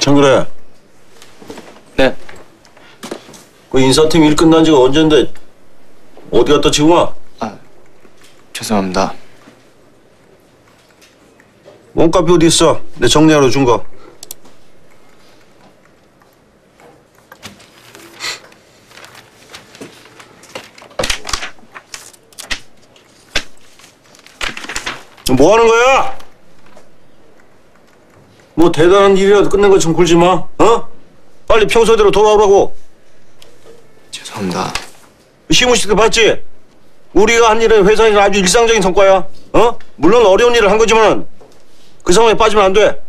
정그래. 네. 그 인사팀 일 끝난 지가 언젠데 어디 갔다 지금 와? 죄송합니다. 몸값이 어디 있어? 내 정리하러 준 거. 뭐 하는 거야? 뭐 대단한 일이라도 끝낸 것처럼 굴지 마. 어? 빨리 평소대로 돌아오라고. 죄송합니다. 시무시도 봤지? 우리가 한 일은 회사에서 아주 일상적인 성과야. 어? 물론 어려운 일을 한 거지만 그 상황에 빠지면 안 돼.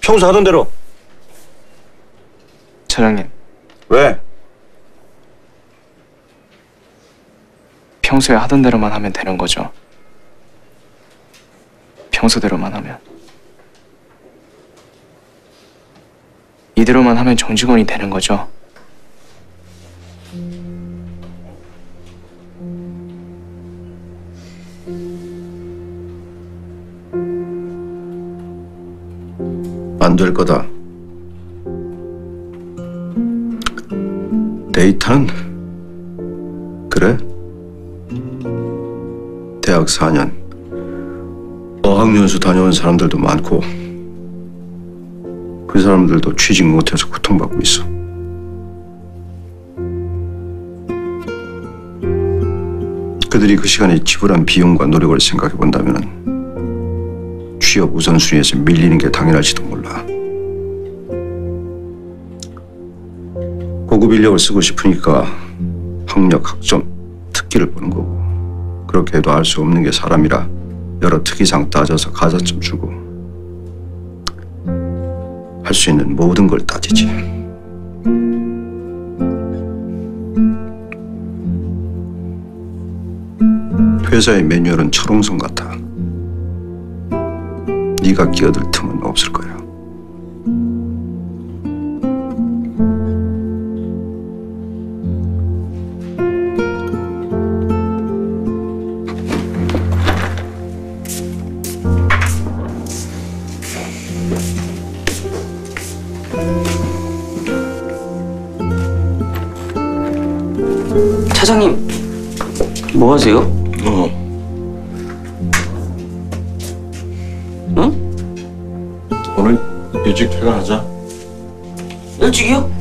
평소 하던 대로. 차장님, 왜? 평소에 하던 대로만 하면 되는 거죠. 평소대로만 하면. 이대로만 하면 정직원이 되는 거죠. 안 될 거다. 데이터는 그래? 대학 4년 어학연수 다녀온 사람들도 많고 그 사람들도 취직 못해서 고통받고 있어. 그들이 그 시간에 지불한 비용과 노력을 생각해 본다면 취업 우선순위에서 밀리는 게 당연할지도 몰라. 고급 인력을 쓰고 싶으니까 학력, 학점, 특기를 보는 거고 그렇게 해도 알 수 없는 게 사람이라 여러 특이상 따져서 가산점 주고 할 수 있는 모든 걸 따지지. 회사의 매뉴얼은 철옹성 같아. 네가 끼어들 틈은 없을 거야. 차장님, 뭐 하세요? 어. 응? 오늘 일찍 퇴근하자. 일찍이요?